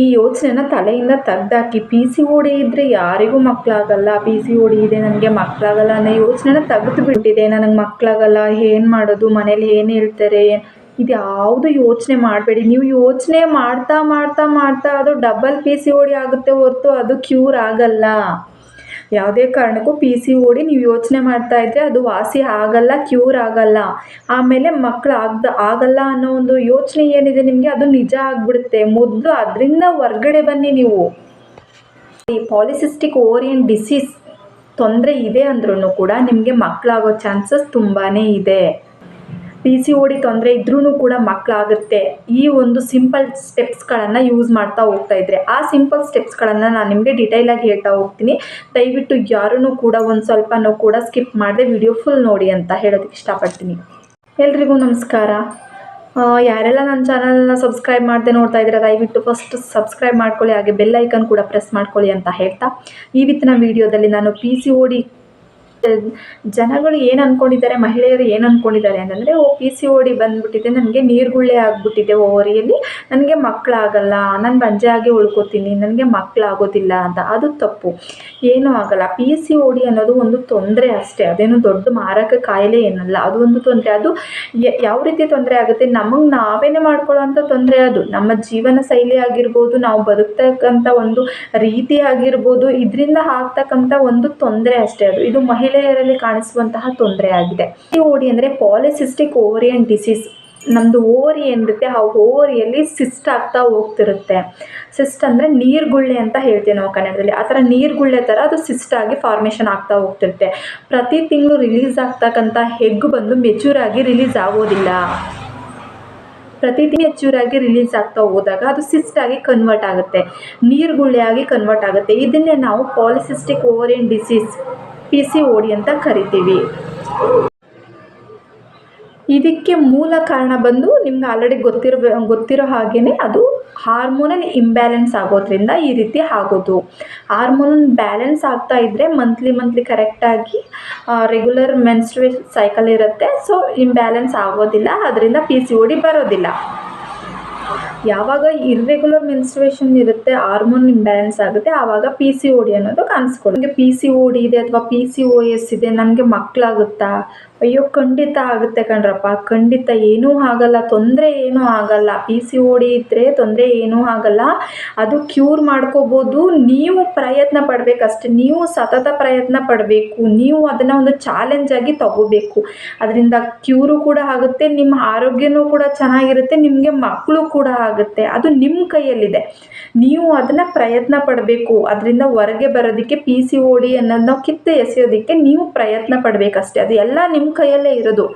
ಈ ಯೋಚನೆನ ತಲೆಯಿಂದ ತೆಗ್ದಾಕಿ. ಪಿ ಸಿ ಓ ಡಿ ಇದ್ದರೆ ಯಾರಿಗೂ ಮಕ್ಕಳಾಗಲ್ಲ ಪಿ ಸಿ ಓ ಡಿ ಇದೆ, ನನಗೆ ಮಕ್ಕಳಾಗಲ್ಲ ಅನ್ನೋ ಯೋಚನೆನ ತೆಗೆದು ಬಿಟ್ಟಿದೆ ನನಗೆ ಮಕ್ಕಳಾಗಲ್ಲ ಏನು ಮಾಡೋದು, ಮನೇಲಿ ಏನು ಹೇಳ್ತಾರೆ ಇದು ಯಾವುದು ಯೋಚನೆ ಮಾಡಬೇಡಿ. ನೀವು ಯೋಚನೆ ಮಾಡ್ತಾ ಮಾಡ್ತಾ ಮಾಡ್ತಾ ಅದು double P C O D ಆಗುತ್ತೆ ಹೊರತು ಅದು ಕ್ಯೂರ್ ಆಗಲ್ಲ. ಯಾವುದೇ ಕಾರಣಕ್ಕೂ ಪಿ ಸಿ ಓಡಿ ನೀವು ಯೋಚನೆ ಮಾಡ್ತಾ ಇದ್ರೆ ಅದು ವಾಸಿ ಆಗಲ್ಲ ಕ್ಯೂರ್ ಆಗಲ್ಲ. ಆಮೇಲೆ ಮಕ್ಕಳು ಆಗ್ದ, ಆಗಲ್ಲ ಅನ್ನೋ ಒಂದು ಯೋಚನೆ ಏನಿದೆ ನಿಮಗೆ, ಅದು ನಿಜ ಆಗಿಬಿಡುತ್ತೆ. ಮೊದಲು ಅದರಿಂದ ಹೊರ್ಗಡೆ ಬನ್ನಿ ನೀವು. ಈ ಪಾಲಿಸಿಸ್ಟಿಕ್ ಓರಿಯನ್ ಡಿಸೀಸ್ ತೊಂದರೆ ಇದೆ ಅಂದ್ರೂ ಕೂಡ ನಿಮಗೆ ಮಕ್ಕಳಾಗೋ ಚಾನ್ಸಸ್ ತುಂಬಾ ಇದೆ. ಪಿ ಸಿ ಓ ಡಿ ತೊಂದರೆ ಇದ್ರೂ ಕೂಡ ಮಕ್ಕಳಾಗುತ್ತೆ ಈ ಒಂದು ಸಿಂಪಲ್ ಸ್ಟೆಪ್ಸ್ಗಳನ್ನು ಯೂಸ್ ಮಾಡ್ತಾ ಹೋಗ್ತಾ ಇದ್ದರೆ ಆ ಸಿಂಪಲ್ ಸ್ಟೆಪ್ಸ್ಗಳನ್ನು ನಾನು ನಿಮಗೆ ಡಿಟೈಲಾಗಿ ಹೇಳ್ತಾ ಹೋಗ್ತೀನಿ. ದಯವಿಟ್ಟು ಯಾರೂ ಕೂಡ ಒಂದು ಸ್ವಲ್ಪನೂ ಕೂಡ ಸ್ಕಿಪ್ ಮಾಡದೆ ವಿಡಿಯೋ ಫುಲ್ ನೋಡಿ ಅಂತ ಹೇಳೋದಕ್ಕೆ ಇಷ್ಟಪಡ್ತೀನಿ. ಎಲ್ರಿಗೂ ನಮಸ್ಕಾರ. ಯಾರೆಲ್ಲ ನನ್ನ ಚಾನಲ್ನ ಸಬ್ಸ್ಕ್ರೈಬ್ ಮಾಡದೆ ನೋಡ್ತಾ ಇದ್ದೀರಾ, ದಯವಿಟ್ಟು ಫಸ್ಟ್ ಸಬ್ಸ್ಕ್ರೈಬ್ ಮಾಡ್ಕೊಳ್ಳಿ, ಹಾಗೆ ಬೆಲ್ ಐಕನ್ ಕೂಡ ಪ್ರೆಸ್ ಮಾಡ್ಕೊಳ್ಳಿ ಅಂತ ಹೇಳ್ತಾ. ಇವತ್ತಿನ ವಿಡಿಯೋದಲ್ಲಿ ನಾನು ಪಿ ಸಿ ಓ ಡಿ ಜನಗಳು ಏನು ಅಂದ್ಕೊಂಡಿದ್ದಾರೆ ಮಹಿಳೆಯರು ಏನು ಅಂದ್ಕೊಂಡಿದ್ದಾರೆ ಅಂತಂದರೆ, ಓ ಪಿ ಸಿ ಓ ಡಿ ಬಂದುಬಿಟ್ಟಿದೆ, ನನಗೆ ನೀರುಗುಳ್ಳೆ ಆಗಿಬಿಟ್ಟಿದೆ ಓವರಿಯಲ್ಲಿ ನನಗೆ ಮಕ್ಕಳಾಗಲ್ಲ ನಾನು ಬಂಜೆ ಆಗಿ ಉಳ್ಕೋತೀನಿ, ನನಗೆ ಮಕ್ಕಳಾಗೋದಿಲ್ಲ ಅಂತ. ಅದು ತಪ್ಪು. ಏನೂ ಆಗಲ್ಲ. ಪಿ ಸಿ ಓ ಡಿ ಅನ್ನೋದು ಒಂದು ತೊಂದರೆ ಅಷ್ಟೇ. ಅದೇನು ದೊಡ್ಡ ಮಾರಕ ಕಾಯಿಲೆ ಏನಲ್ಲ. ಅದು ಒಂದು ತೊಂದರೆ. ಅದು ಯಾವ ರೀತಿ ತೊಂದರೆ ಆಗುತ್ತೆ? ನಮಗೆ ನಾವೇನೇ ಮಾಡ್ಕೊಳ್ಳೋವಂಥ ತೊಂದರೆ ಅದು. ನಮ್ಮ ಜೀವನ ಶೈಲಿ ಆಗಿರ್ಬೋದು, ನಾವು ಬದುಕ್ತಕ್ಕಂಥ ಒಂದು ರೀತಿ ಆಗಿರ್ಬೋದು, ಇದರಿಂದ ಆಗ್ತಕ್ಕಂಥ ಒಂದು ತೊಂದರೆ ಅಷ್ಟೇ ಅದು. ಇದು ಮಹಿಳೆಯರಲ್ಲಿ ಕಾಣಿಸುವಂತಹ ತೊಂದರೆ ಆಗಿದೆ. ಪಿ ಓ ಡಿ ಅಂದರೆ ಪಾಲಿಸಿಸ್ಟಿಕ್ ಓರಿಯನ್ ಡಿಸೀಸ್. ನಮ್ಮದು ಓವರಿ ಏನಿರುತ್ತೆ, ಆ ಓವರಿಯಲ್ಲಿ ಸಿಸ್ಟ್ ಆಗ್ತಾ ಹೋಗ್ತಿರುತ್ತೆ. ಸಿಸ್ಟ್ ಅಂದರೆ ನೀರುಗುಳ್ಳೆ ಅಂತ ಹೇಳ್ತೀವಿ ನಾವು ಕನ್ನಡದಲ್ಲಿ. ಆ ಥರ ನೀರುಗುಳ್ಳೆ ಥರ ಅದು ಸಿಸ್ಟ್ ಆಗಿ ಫಾರ್ಮೇಷನ್ ಆಗ್ತಾ ಹೋಗ್ತಿರುತ್ತೆ. ಪ್ರತಿ ತಿಂಗಳು ರಿಲೀಸ್ ಆಗ್ತಕ್ಕಂಥ ಹೆಗ್ ಬಂದು ಮೆಚೂರ್ ಆಗಿ ರಿಲೀಸ್ ಆಗೋದಿಲ್ಲ. ಪ್ರತಿ ಮೆಚೂರಾಗಿ ರಿಲೀಸ್ ಆಗ್ತಾ ಹೋದಾಗ ಅದು ಸಿಸ್ಟ್ ಆಗಿ ಕನ್ವರ್ಟ್ ಆಗುತ್ತೆ. ನೀರುಗುಳ್ಳೆಯಾಗಿ ಕನ್ವರ್ಟ್ ಆಗುತ್ತೆ. ಇದನ್ನೇ ನಾವು polycystic ovarian disease P C O D ಅಂತ ಕರಿತೀವಿ. ಇದಕ್ಕೆ ಮೂಲ ಕಾರಣ ಬಂದು ನಿಮ್ಗೆ ಆಲ್ರೆಡಿ ಗೊತ್ತಿರೋ ಗೊತ್ತಿರೋ ಹಾಗೇ ಅದು ಹಾರ್ಮೋನಲ್ ಇಂಬ್ಯಾಲೆನ್ಸ್ ಆಗೋದ್ರಿಂದ ಈ ರೀತಿ ಆಗೋದು. ಹಾರ್ಮೋನಲ್ ಬ್ಯಾಲೆನ್ಸ್ ಆಗ್ತಾ ಇದ್ದರೆ ಮಂತ್ಲಿ ಮಂತ್ಲಿ ಕರೆಕ್ಟಾಗಿ ರೆಗ್ಯುಲರ್ ಮೆನ್ಸ್ಟ್ರೇಷನ್ ಸೈಕಲ್ ಇರುತ್ತೆ. ಸೊ ಇಂಬ್ಯಾಲೆನ್ಸ್ ಆಗೋದಿಲ್ಲ. ಅದರಿಂದ ಪಿ ಸಿ ಓ ಡಿ ಬರೋದಿಲ್ಲ. ಯಾವಾಗ ಇರ್ರೆಗ್ಯುಲರ್ ಮೆನ್ಸ್ಟ್ರೇಷನ್ ಇರುತ್ತೆ ಹಾರ್ಮೋನ್ ಇಂಬ್ಯಾಲೆನ್ಸ್ ಆಗುತ್ತೆ, ಆವಾಗ ಪಿ ಸಿ ಓ ಡಿ ಅನ್ನೋದು ಕಾಣಿಸ್ಕೊಳ್ಳಿ ಪಿ ಸಿ ಓ ಡಿ ಇದೆ ಅಥವಾ ಪಿ ಸಿ ಓ ಎಸ್ ಇದೆ ನನಗೆ ಮಕ್ಕಳಾಗುತ್ತಾ ಅಯ್ಯೋ, ಖಂಡಿತ ಆಗುತ್ತೆ ಕಣ್ರಪ್ಪ. ಖಂಡಿತ ಏನೂ ಆಗಲ್ಲ, ತೊಂದರೆ ಏನೂ ಆಗಲ್ಲ. ಪಿ ಸಿ ಓ ಡಿ ಇದ್ದರೆ ತೊಂದರೆ ಏನೂ ಆಗಲ್ಲ. ಅದು ಕ್ಯೂರ್ ಮಾಡ್ಕೋಬೋದು. ನೀವು ಪ್ರಯತ್ನ ಪಡಬೇಕಷ್ಟೆ. ನೀವು ಸತತ ಪ್ರಯತ್ನ ಪಡಬೇಕು. ನೀವು ಅದನ್ನು ಒಂದು ಚಾಲೆಂಜ್ ಆಗಿ ತಗೋಬೇಕು. ಅದರಿಂದ ಕ್ಯೂರು ಕೂಡ ಆಗುತ್ತೆ, ನಿಮ್ಮ ಆರೋಗ್ಯನೂ ಕೂಡ ಚೆನ್ನಾಗಿರುತ್ತೆ, ನಿಮಗೆ ಮಕ್ಕಳು ಕೂಡ ಆಗುತ್ತೆ. ಅದು ನಿಮ್ಮ ಕೈಯಲ್ಲಿದೆ. ನೀವು ಅದನ್ನು ಪ್ರಯತ್ನ ಪಡಬೇಕು. ಅದರಿಂದ ಹೊರಗೆ ಬರೋದಕ್ಕೆ ಪಿ ಸಿ ಓ ಡಿ ಅನ್ನೋದನ್ನ ಕಿತ್ತು ಎಸೆಯೋದಕ್ಕೆ ನೀವು ಪ್ರಯತ್ನ ಪಡಬೇಕಷ್ಟೆ. ಅದು ಎಲ್ಲ ನಿಮ್ಮ ಕೈಯಲ್ಲೇ ಇರೋದು.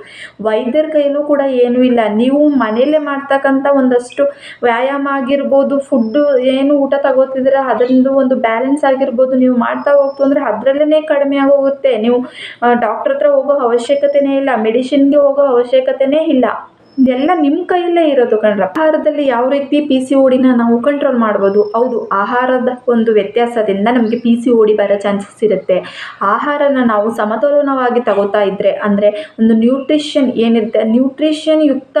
ವೈದ್ಯರ ಕೈಯಲ್ಲೂ ಕೂಡ ಏನೂ ಇಲ್ಲ. ನೀವು ಮನೆಯಲ್ಲೇ ಮಾಡ್ತಕ್ಕಂಥ ಒಂದಷ್ಟು ವ್ಯಾಯಾಮ ಆಗಿರ್ಬೋದು ಫುಡ್ಡು ಏನು ಊಟ ತಗೋತಿದ್ರೆ ಅದರಿಂದ ಒಂದು ಬ್ಯಾಲೆನ್ಸ್ ಆಗಿರ್ಬೋದು, ನೀವು ಮಾಡ್ತಾ ಹೋಗ್ತು ಅಂದರೆ ಅದರಲ್ಲೇ ಕಡಿಮೆ ಆಗೋಗುತ್ತೆ. ನೀವು ಡಾಕ್ಟ್ರ್ ಹತ್ರ ಹೋಗೋ ಅವಶ್ಯಕತೆನೇ ಇಲ್ಲ. ಮೆಡಿಸಿನ್ಗೆ ಹೋಗೋ ಅವಶ್ಯಕತೆನೇ ಇಲ್ಲ. ಇದೆಲ್ಲ ನಿಮ್ಮ ಕೈಯಲ್ಲೇ ಇರೋದು ಕಣ್ರ. ಆಹಾರದಲ್ಲಿ ಯಾವ ರೀತಿ ಪಿ ಸಿ ಓಡಿನ ನಾವು ಕಂಟ್ರೋಲ್ ಮಾಡ್ಬೋದು, ಹೌದು, ಆಹಾರದ ಒಂದು ವ್ಯತ್ಯಾಸದಿಂದ ನಮಗೆ ಪಿ ಸಿ ಓಡಿ ಬರೋ ಚಾನ್ಸಸ್ ಇರುತ್ತೆ. ಆಹಾರನ ನಾವು ಸಮತೋಲನವಾಗಿ ತಗೋತಾ ಇದ್ದರೆ ಅಂದರೆ ಒಂದು ನ್ಯೂಟ್ರಿಷನ್ ಏನಿರುತ್ತೆ ನ್ಯೂಟ್ರಿಷನ್ ಯುಕ್ತ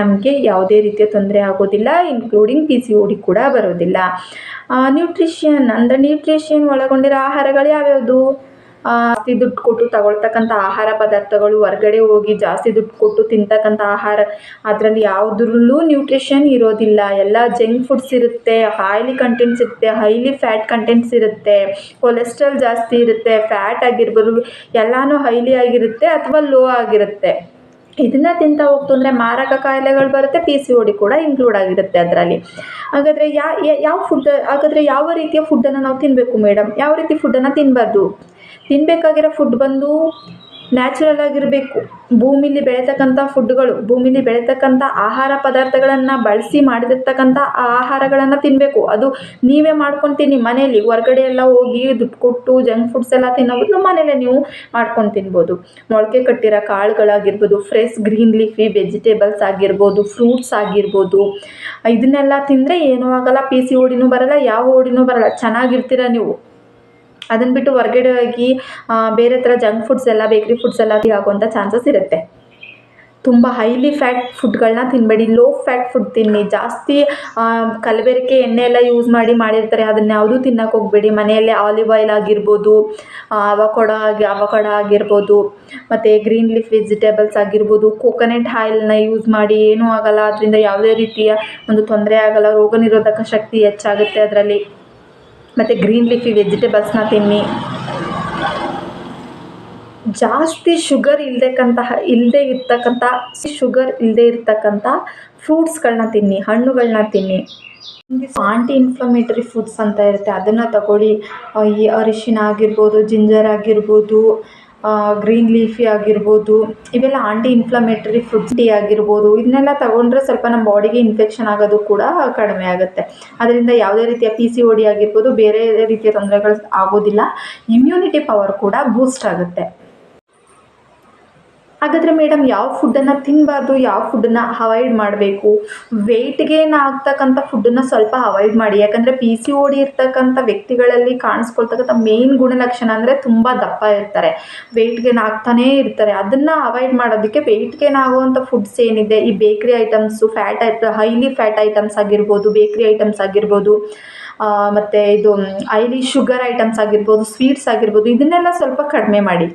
ನಮಗೆ ಯಾವುದೇ ರೀತಿಯ ತೊಂದರೆ ಆಗೋದಿಲ್ಲ ಇನ್ಕ್ಲೂಡಿಂಗ್ ಪಿ ಸಿ ಓಡಿ ಕೂಡ ಬರೋದಿಲ್ಲ. ನ್ಯೂಟ್ರಿಷನ್ ಅಂದರೆ ನ್ಯೂಟ್ರಿಷನ್ ಒಳಗೊಂಡಿರೋ ಆಹಾರಗಳು ಯಾವ್ಯಾವುದು? ಜಾಸ್ತಿ ದುಡ್ಡು ಕೊಟ್ಟು ತಗೊಳ್ತಕ್ಕಂಥ ಆಹಾರ ಪದಾರ್ಥಗಳು ಹೊರ್ಗಡೆ ಹೋಗಿ ಜಾಸ್ತಿ ದುಡ್ಡು ಕೊಟ್ಟು ತಿಂತಕ್ಕಂಥ ಆಹಾರ, ಅದರಲ್ಲಿ ಯಾವುದ್ರಲ್ಲೂ ನ್ಯೂಟ್ರಿಷನ್ ಇರೋದಿಲ್ಲ. ಎಲ್ಲ ಜಂಕ್ ಫುಡ್ಸ್ ಇರುತ್ತೆ ಹೈಲಿ ಕಂಟೆಂಟ್ಸ್ ಇರುತ್ತೆ ಹೈಲಿ ಫ್ಯಾಟ್ ಕಂಟೆಂಟ್ಸ್ ಇರುತ್ತೆ ಕೊಲೆಸ್ಟ್ರಾಲ್ ಜಾಸ್ತಿ ಇರುತ್ತೆ ಫ್ಯಾಟ್ ಆಗಿರ್ಬೋದು, ಎಲ್ಲನೂ ಹೈಲಿ ಆಗಿರುತ್ತೆ ಅಥವಾ ಲೋ ಆಗಿರುತ್ತೆ. ಇದನ್ನ ತಿಂತಾ ಹೋಗ್ತು ಅಂದರೆ ಮಾರಕ ಕಾಯಿಲೆಗಳು ಬರುತ್ತೆ ಪಿ ಸಿ ಓಡಿ ಕೂಡ ಇನ್ಕ್ಲೂಡ್ ಆಗಿರುತ್ತೆ ಅದರಲ್ಲಿ. ಹಾಗಾದರೆ ಯಾವ ಯಾವ ಫುಡ್ ಹಾಗಾದರೆ ಯಾವ ರೀತಿಯ ಫುಡ್ಡನ್ನು ನಾವು ತಿನ್ನಬೇಕು ಮೇಡಮ್ ಯಾವ ರೀತಿ ಫುಡ್ಡನ್ನು ತಿನ್ನಬಾರ್ದು ತಿನ್ನಬೇಕಾಗಿರೋ ಫುಡ್ ಬಂದು ನ್ಯಾಚುರಲ್ ಆಗಿರಬೇಕು. ಭೂಮಿಲಿ ಬೆಳೀತಕ್ಕಂಥ ಫುಡ್ಗಳು ಭೂಮಿಲಿ ಬೆಳೀತಕ್ಕಂಥ ಆಹಾರ ಪದಾರ್ಥಗಳನ್ನು ಬಳಸಿ ಮಾಡಿರ್ತಕ್ಕಂಥ ಆ ಆಹಾರಗಳನ್ನು ತಿನ್ನಬೇಕು ಅದು ನೀವೇ ಮಾಡ್ಕೊಂಡು ಮನೆಯಲ್ಲಿ ಹೊರಗಡೆ ಎಲ್ಲ ಹೋಗಿ ದುಡ್ಡು ಕೊಟ್ಟು ಜಂಕ್ ಫುಡ್ಸ್ ಎಲ್ಲ ತಿನ್ನೋ ಬದಲು ನೀವು ಮಾಡ್ಕೊಂಡು ತಿನ್ಬೋದು. ಮೊಳಕೆ ಕಟ್ಟಿರೋ ಕಾಳುಗಳಾಗಿರ್ಬೋದು ಫ್ರೆಶ್ ಗ್ರೀನ್ ಲೀಫಿ ವೆಜಿಟೇಬಲ್ಸ್ ಆಗಿರ್ಬೋದು ಫ್ರೂಟ್ಸ್ ಆಗಿರ್ಬೋದು. ಇದನ್ನೆಲ್ಲ ತಿಂದರೆ ಏನೂ ಆಗೋಲ್ಲ. ಪಿ ಸಿ ಓಡಿನೂ ಬರಲ್ಲ, ಯಾವ ಓಡಿನೂ ಬರಲ್ಲ. ಚೆನ್ನಾಗಿರ್ತೀರ ನೀವು. ಅದನ್ನು ಬಿಟ್ಟು ಹೊರಗಡೆ ಹೋಗಿ ಬೇರೆ ಥರ ಜಂಕ್ ಫುಡ್ಸ್ ಎಲ್ಲ ಬೇಕ್ರಿ ಫುಡ್ಸ್ ಎಲ್ಲ ಆಗುವಂಥ ಚಾನ್ಸಸ್ ಇರುತ್ತೆ. ತುಂಬ ಹೈಲಿ ಫ್ಯಾಟ್ ಫುಡ್ಗಳನ್ನ ತಿನ್ನಬೇಡಿ ಲೋ ಫ್ಯಾಟ್ ಫುಡ್ ತಿನ್ನಿ. ಜಾಸ್ತಿ ಕಲಬೆರಕೆ ಎಣ್ಣೆ ಎಲ್ಲ ಯೂಸ್ ಮಾಡಿ ಮಾಡಿರ್ತಾರೆ. ಅದನ್ನ ಯಾವುದೂ ತಿನ್ನಕ್ಕೆ ಹೋಗಬೇಡಿ. ಮನೆಯಲ್ಲೇ ಆಲಿವ್ ಆಯಿಲ್ ಆಗಿರ್ಬೋದು ಅವಕೊಡ ಆಗಿ ಅವಕೊಡ ಆಗಿರ್ಬೋದು, ಮತ್ತು ಗ್ರೀನ್ ಲೀಫ್ ವೆಜಿಟೇಬಲ್ಸ್ ಆಗಿರ್ಬೋದು ಕೋಕೋನಟ್ ಆಯಿಲ್ನ ಯೂಸ್ ಮಾಡಿ ಏನೂ ಆಗೋಲ್ಲ. ಅದರಿಂದ ಯಾವುದೇ ರೀತಿಯ ಒಂದು ತೊಂದರೆ ಆಗೋಲ್ಲ. ರೋಗ ನಿರೋಧಕ ಶಕ್ತಿ ಹೆಚ್ಚಾಗುತ್ತೆ ಅದರಲ್ಲಿ. ಮತ್ತು ಗ್ರೀನ್ ಲೀಫಿ ವೆಜಿಟೇಬಲ್ಸ್ನ ತಿನ್ನಿ. ಜಾಸ್ತಿ ಶುಗರ್ ಇಲ್ದಕ್ಕಂತಹ ಇಲ್ಲದೆ ಇರ್ತಕ್ಕಂಥ, ಶುಗರ್ ಇಲ್ಲದೆ ಇರ್ತಕ್ಕಂಥ ಫ್ರೂಟ್ಸ್ಗಳನ್ನ ತಿನ್ನಿ ಹಣ್ಣುಗಳನ್ನ ತಿನ್ನಿ. ಆಂಟಿ ಇನ್ಫ್ಲಮೇಟರಿ ಫುಡ್ಸ್ ಅಂತ ಇರುತ್ತೆ, ಅದನ್ನು ತಗೊಳ್ಳಿ. ಈ ಅರಿಶಿನ ಆಗಿರ್ಬೋದು, ಜಿಂಜರ್ ಆಗಿರ್ಬೋದು ಗ್ರೀನ್ ಲೀಫಿ ಆಗಿರ್ಬೋದು, ಇವೆಲ್ಲ ಆಂಟಿ ಇನ್ಫ್ಲಮೇಟರಿ ಫುಡ್ ಟೀ ಆಗಿರ್ಬೋದು, ಇದನ್ನೆಲ್ಲ ತಗೊಂಡ್ರೆ ಸ್ವಲ್ಪ ನಮ್ಮ ಬಾಡಿಗೆ ಇನ್ಫೆಕ್ಷನ್ ಆಗೋದು ಕೂಡ ಕಡಿಮೆ ಆಗುತ್ತೆ. ಅದರಿಂದ ಯಾವುದೇ ರೀತಿಯ ಪಿ ಸಿ ಓ ಡಿ ಆಗಿರ್ಬೋದು, ಬೇರೆ ರೀತಿಯ ತೊಂದರೆಗಳು ಆಗೋದಿಲ್ಲ. ಇಮ್ಯುನಿಟಿ ಪವರ್ ಕೂಡ ಬೂಸ್ಟ್ ಆಗುತ್ತೆ. ಹಾಗಾದರೆ ಮೇಡಮ್ ಯಾವ ಫುಡ್ಡನ್ನು ತಿನ್ನಬಾರ್ದು ಯಾವ ಫುಡ್ಡನ್ನು ಅವಾಯ್ಡ್ ಮಾಡಬೇಕು? ವೆಯ್ಟ್ ಗೇನ್ ಆಗ್ತಕ್ಕಂಥ ಫುಡ್ಡನ್ನು ಸ್ವಲ್ಪ ಅವಾಯ್ಡ್ ಮಾಡಿ. ಯಾಕಂದರೆ ಪಿ ಸಿ ಓ ಡಿ ಇರ್ತಕ್ಕಂಥ ವ್ಯಕ್ತಿಗಳಲ್ಲಿ ಕಾಣಿಸ್ಕೊಳ್ತಕ್ಕಂಥ ಮೇನ್ ಗುಣಲಕ್ಷಣ ಅಂದರೆ ತುಂಬ ದಪ್ಪ ಇರ್ತಾರೆ. ವೆಯ್ಟ್ ಗೇನ್ ಆಗ್ತಾನೇ ಇರ್ತಾರೆ. ಅದನ್ನು ಅವಾಯ್ಡ್ ಮಾಡೋದಕ್ಕೆ ವೆಯ್ಟ್ ಗೇನ್ ಆಗುವಂಥ ಫುಡ್ಸ್ ಏನಿದೆ? ಈ ಬೇಕ್ರಿ ಐಟಮ್ಸು ಫ್ಯಾಟ್ ಐಟ ಹೈಲಿ ಫ್ಯಾಟ್ ಐಟಮ್ಸ್ ಆಗಿರ್ಬೋದು ಬೇಕ್ರಿ ಐಟಮ್ಸ್ ಆಗಿರ್ಬೋದು ಮತ್ತು ಇದು ಐಲಿ ಶುಗರ್ ಐಟಮ್ಸ್ ಆಗಿರ್ಬೋದು ಸ್ವೀಟ್ಸ್ ಆಗಿರ್ಬೋದು, ಇದನ್ನೆಲ್ಲ ಸ್ವಲ್ಪ ಕಡಿಮೆ ಮಾಡಿ.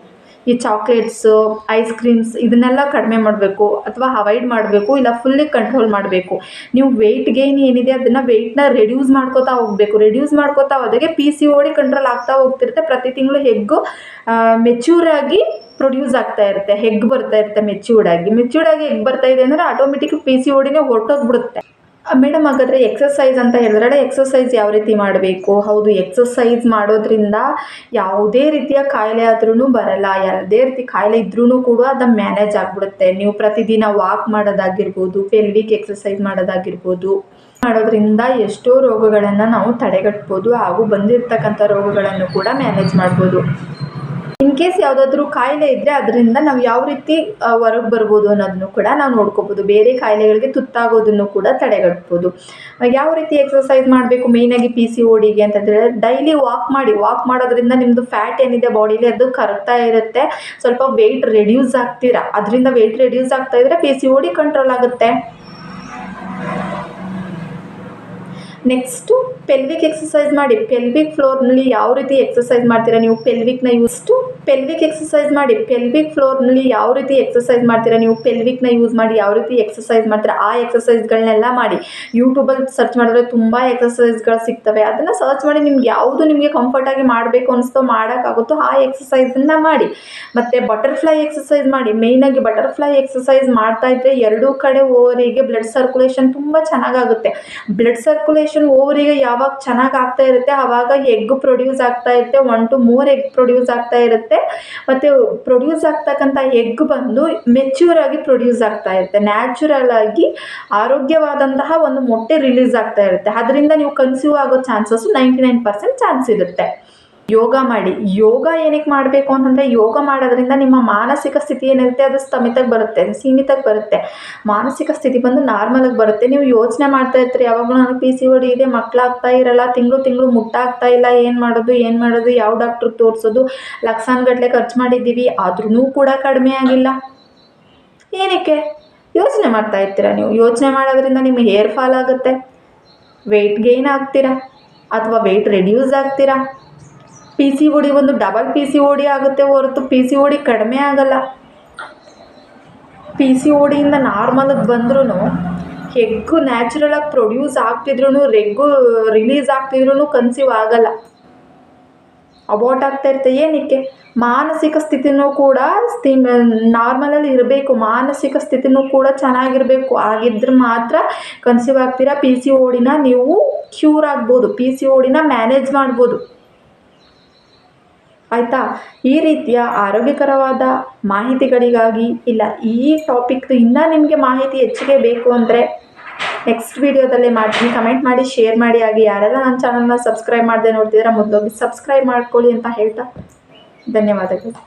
ಈ ಚಾಕ್ಲೇಟ್ಸು ಐಸ್ ಕ್ರೀಮ್ಸ್ ಇದನ್ನೆಲ್ಲ ಕಡಿಮೆ ಮಾಡಬೇಕು ಅಥವಾ ಅವಾಯ್ಡ್ ಮಾಡಬೇಕು ಇಲ್ಲ ಫುಲ್ಲಿ ಕಂಟ್ರೋಲ್ ಮಾಡಬೇಕು. ನೀವು ವೆಯ್ಟ್ ಗೇನ್ ಏನಿದೆ ಅದನ್ನು ವೆಯ್ಟ್ನ ರೆಡ್ಯೂಸ್ ಮಾಡ್ಕೋತಾ ಹೋಗಬೇಕು. ರೆಡ್ಯೂಸ್ ಮಾಡ್ಕೋತಾ ಹೋದಾಗೆ ಪಿ ಸಿ ಓಡಿ ಕಂಟ್ರೋಲ್ ಆಗ್ತಾ ಹೋಗ್ತಿರುತ್ತೆ. ಪ್ರತಿ ತಿಂಗಳು ಹೆಗ್ಗು ಮೆಚ್ಯೂರ್ ಆಗಿ ಪ್ರೊಡ್ಯೂಸ್ ಆಗ್ತಾ ಇರುತ್ತೆ. ಹೆಗ್ ಬರ್ತಾ ಇರುತ್ತೆ ಮೆಚ್ಯೂರ್ಡ್ ಆಗಿ. ಮೆಚ್ಯೂರ್ಡ್ ಆಗಿ ಹೆಗ್ ಬರ್ತಾ ಇದೆ ಅಂದರೆ ಆಟೋಮೆಟಿಕ್ ಪಿ ಸಿ ಓಡಿನೇ ಡಿನೇ ಹೊರಟೋಗ್ಬಿಡುತ್ತೆ. ಮೇಡಮ್ ಹಾಗಾದರೆ ಎಕ್ಸಸೈಸ್ ಅಂತ ಹೇಳಿದ್ರೆ ಎಕ್ಸಸೈಸ್ ಯಾವ ರೀತಿ ಮಾಡಬೇಕು? ಹೌದು ಎಕ್ಸಸೈಸ್ ಮಾಡೋದ್ರಿಂದ ಯಾವುದೇ ರೀತಿಯ ಕಾಯಿಲೆ ಆದ್ರೂ ಬರಲ್ಲ. ಯಾವುದೇ ರೀತಿ ಕಾಯಿಲೆ ಇದ್ರೂ ಕೂಡ ಅದು ಮ್ಯಾನೇಜ್ ಆಗಿಬಿಡುತ್ತೆ. ನೀವು ಪ್ರತಿದಿನ ವಾಕ್ ಮಾಡೋದಾಗಿರ್ಬೋದು ಪೆಲ್ವಿಕ್ ಎಕ್ಸಸೈಸ್ ಮಾಡೋದಾಗಿರ್ಬೋದು, ಮಾಡೋದ್ರಿಂದ ಎಷ್ಟೋ ರೋಗಗಳನ್ನು ನಾವು ತಡೆಗಟ್ಬೋದು ಹಾಗೂ ಬಂದಿರತಕ್ಕಂಥ ರೋಗಗಳನ್ನು ಕೂಡ ಮ್ಯಾನೇಜ್ ಮಾಡ್ಬೋದು. ಇನ್ ಕೇಸ್ ಯಾವುದಾದ್ರೂ ಕಾಯಿಲೆ ಇದ್ದರೆ ಅದರಿಂದ ನಾವು ಯಾವ ರೀತಿ ಹೊರಗೆ ಬರ್ಬೋದು ಅನ್ನೋದನ್ನು ಕೂಡ ನಾವು ನೋಡ್ಕೋಬೋದು. ಬೇರೆ ಕಾಯಿಲೆಗಳಿಗೆ ತುತ್ತಾಗೋದನ್ನು ಕೂಡ ತಡೆಗಟ್ಬೋದು. ಯಾವ ರೀತಿ ಎಕ್ಸಸೈಸ್ ಮಾಡಬೇಕು? ಮೇಯ್ನಾಗಿ ಪಿ ಸಿ ಓಡಿಗೆ ಡಿಗೆ ಅಂತಂದರೆ ಡೈಲಿ ವಾಕ್ ಮಾಡಿ ವಾಕ್ ಮಾಡೋದ್ರಿಂದ ನಿಮ್ಮದು ಫ್ಯಾಟ್ ಏನಿದೆ ಬಾಡಿಲಿ ಅದು ಕರಗ್ತಾ ಇರುತ್ತೆ. ಸ್ವಲ್ಪ ವೆಯ್ಟ್ ರೆಡ್ಯೂಸ್ ಆಗ್ತೀರಾ? ಅದರಿಂದ ವೆಯ್ಟ್ ರೆಡ್ಯೂಸ್ ಆಗ್ತಾ ಇದ್ರೆ P C O D control ಆಗುತ್ತೆ. ನೆಕ್ಸ್ಟು ಪೆಲ್ವಿಕ್ ಎಕ್ಸಸೈಸ್ ಮಾಡಿ. ಪೆಲ್ವಿಕ್ ಫ್ಲೋರ್ನಲ್ಲಿ ಯಾವ ರೀತಿ ಎಕ್ಸಸೈಸ್ ಮಾಡ್ತೀರಾ ನೀವು? ಪೆಲ್ವಿಕ್ನ ಯೂಸ್ಟು ಪೆಲ್ವಿಕ್ ಎಕ್ಸಸೈಸ್ ಮಾಡಿ. ಪೆಲ್ವಿಕ್ ಫ್ಲೋರ್ನಲ್ಲಿ ಯಾವ ರೀತಿ ಎಕ್ಸಸೈಸ್ ಮಾಡ್ತೀರಾ ನೀವು? ಪೆಲ್ವಿಕ್ನ ಯೂಸ್ ಮಾಡಿ ಯಾವ ರೀತಿ ಎಕ್ಸಸೈಸ್ ಮಾಡ್ತೀರಾ? ಆ ಎಕ್ಸಸೈಸ್ಗಳನ್ನೆಲ್ಲ ಮಾಡಿ. ಯೂಟ್ಯೂಬಲ್ಲಿ ಸರ್ಚ್ ಮಾಡಿದ್ರೆ ತುಂಬ ಎಕ್ಸಸೈಸ್ಗಳು ಸಿಗ್ತವೆ. ಅದನ್ನು ಸರ್ಚ್ ಮಾಡಿ ನಿಮ್ಗೆ ಯಾವುದು ನಿಮಗೆ ಕಂಫರ್ಟಾಗಿ ಮಾಡಬೇಕು ಅನಿಸ್ತೋ ಮಾಡೋಕ್ಕಾಗುತ್ತೋ ಆ ಎಕ್ಸಸೈಸನ್ನು ಮಾಡಿ. ಮತ್ತು ಬಟರ್ಫ್ಲೈ ಎಕ್ಸಸೈಸ್ ಮಾಡಿ. ಮೇಯ್ನಾಗಿ ಬಟರ್ಫ್ಲೈ ಎಕ್ಸಸೈಸ್ ಮಾಡ್ತಾ ಇದ್ರೆ ಎರಡೂ ಕಡೆ ಓವರಿಗೆ ಬ್ಲಡ್ ಸರ್ಕ್ಯುಲೇಷನ್ ತುಂಬ ಚೆನ್ನಾಗಾಗುತ್ತೆ. ಬ್ಲಡ್ ಸರ್ಕ್ಯುಲೇಷನ್ ಓವರಿಗೆ ಯಾವಾಗ ಚೆನ್ನಾಗಿ ಆಗ್ತಾ ಇರುತ್ತೆ ಆವಾಗ ಎಗ್ ಪ್ರೊಡ್ಯೂಸ್ ಆಗ್ತಾ ಇರುತ್ತೆ one two more egg produce ಆಗ್ತಾ ಇರುತ್ತೆ. ಮತ್ತು ಪ್ರೊಡ್ಯೂಸ್ ಆಗ್ತಕ್ಕಂಥ ಎಗ್ ಬಂದು ಮೆಚ್ಯೂರ್ ಆಗಿ ಪ್ರೊಡ್ಯೂಸ್ ಆಗ್ತಾ ಇರುತ್ತೆ. ನ್ಯಾಚುರಲ್ ಆಗಿ ಆರೋಗ್ಯವಾದಂತಹ ಒಂದು ಮೊಟ್ಟೆ ರಿಲೀಸ್ ಆಗ್ತಾ ಇರುತ್ತೆ. ಅದರಿಂದ ನೀವು ಕನ್ಸ್ಯೂವ್ ಆಗೋ chances ninety nine percent chance ಇರುತ್ತೆ. ಯೋಗ ಮಾಡಿ. ಯೋಗ ಏನಕ್ಕೆ ಮಾಡಬೇಕು ಅಂತಂದರೆ ಯೋಗ ಮಾಡೋದ್ರಿಂದ ನಿಮ್ಮ ಮಾನಸಿಕ ಸ್ಥಿತಿ ಏನಿರುತ್ತೆ ಅದು ಸ್ಥಮಿತಕ್ಕೆ ಬರುತ್ತೆ, ಸೀಮಿತಕ್ಕೆ ಬರುತ್ತೆ. ಮಾನಸಿಕ ಸ್ಥಿತಿ ಬಂದು ನಾರ್ಮಲಾಗಿ ಬರುತ್ತೆ. ನೀವು ಯೋಚನೆ ಮಾಡ್ತಾ ಇರ್ತೀರಿ, ಯಾವಾಗಲೂ ನನಗೆ ಪಿ ಸಿ ಡಿ ಇದೆ, ಮಕ್ಕಳಾಗ್ತಾ ಇರಲ್ಲ, ತಿಂಗಳು ತಿಂಗಳು ಮುಟ್ಟಾಗ್ತಾ ಇಲ್ಲ, ಏನು ಮಾಡೋದು ಏನು ಮಾಡೋದು, ಯಾವ ಡಾಕ್ಟ್ರಿಗೆ ತೋರಿಸೋದು ಲಕ್ಷಾನುಗಟ್ಟಲೆ ಖರ್ಚು ಮಾಡಿದ್ದೀವಿ ಆದ್ರೂ ಕೂಡ ಕಡಿಮೆ ಆಗಿಲ್ಲ. ಏನಕ್ಕೆ? ಯೋಚನೆ ಮಾಡ್ತಾ ಇರ್ತೀರಾ ನೀವು? ಯೋಚನೆ ಮಾಡೋದ್ರಿಂದ ನಿಮ್ಮ ಹೇರ್ ಫಾಲ್ ಆಗುತ್ತೆ. ವೆಯ್ಟ್ ಗೇನ್ ಆಗ್ತೀರಾ? ಅಥವಾ ವೆಯ್ಟ್ ರೆಡ್ಯೂಸ್ ಆಗ್ತೀರಾ? ಪಿ ಸಿ ಓ ಡಿ ಒಂದು double P C O D ಆಗುತ್ತೆ ಹೊರತು ಪಿ ಸಿ ಓ ಡಿ ಕಡಿಮೆ ಆಗಲ್ಲ. ಪಿ ಸಿ ಓ ಡಿಯಿಂದ ನಾರ್ಮಲಿಗೆ ಬಂದ್ರೂ ಹೆಗ್ಗು ನ್ಯಾಚುರಲಾಗಿ ಪ್ರೊಡ್ಯೂಸ್ ಆಗ್ತಿದ್ರು ರೆಗ್ಗು ರಿಲೀಸ್ ಆಗ್ತಿದ್ರು ಕನ್ಸೀವ್ ಆಗಲ್ಲ. ಅಬಾಟ್ ಆಗ್ತಾ ಇರುತ್ತೆ ಏನಕ್ಕೆ? ಮಾನಸಿಕ ಸ್ಥಿತಿನೂ ಕೂಡ ಸ್ಥಿ ನಾರ್ಮಲಲ್ಲಿ ಇರಬೇಕು. ಮಾನಸಿಕ ಸ್ಥಿತಿನೂ ಕೂಡ ಚೆನ್ನಾಗಿರಬೇಕು. ಆಗಿದ್ರೆ ಮಾತ್ರ ಕನ್ಸೀವ್ ಆಗ್ತೀರಾ? ಪಿ ಸಿ ಓ ಡಿನ ನೀವು ಕ್ಯೂರ್ ಆಗ್ಬೋದು. ಪಿ ಸಿ ಓ ಡಿನ ಮ್ಯಾನೇಜ್ ಮಾಡ್ಬೋದು. ಆಯಿತಾ? ಈ ರೀತಿಯ ಆರೋಗ್ಯಕರವಾದ ಮಾಹಿತಿಗಳಿಗಾಗಿ, ಇಲ್ಲ, ಈ ಟಾಪಿಕ್ದು ಇನ್ನೂ ನಿಮಗೆ ಮಾಹಿತಿ ಹೆಚ್ಚಿಗೆ ಬೇಕು ಅಂದರೆ ನೆಕ್ಸ್ಟ್ ವಿಡಿಯೋದಲ್ಲೇ ಮಾಡ್ತೀನಿ. ಕಮೆಂಟ್ ಮಾಡಿ ಶೇರ್ ಮಾಡಿ. ಆಗಿ ಯಾರೆಲ್ಲ ನನ್ನ ಚಾನಲ್ನ ಸಬ್ಸ್ಕ್ರೈಬ್ ಮಾಡದೆ ನೋಡ್ತಿದ್ದೀರಾ ಮೊದಲೋಗಿ ಸಬ್ಸ್ಕ್ರೈಬ್ ಮಾಡ್ಕೊಳ್ಳಿ ಅಂತ ಹೇಳ್ತಾ ಧನ್ಯವಾದಗಳು.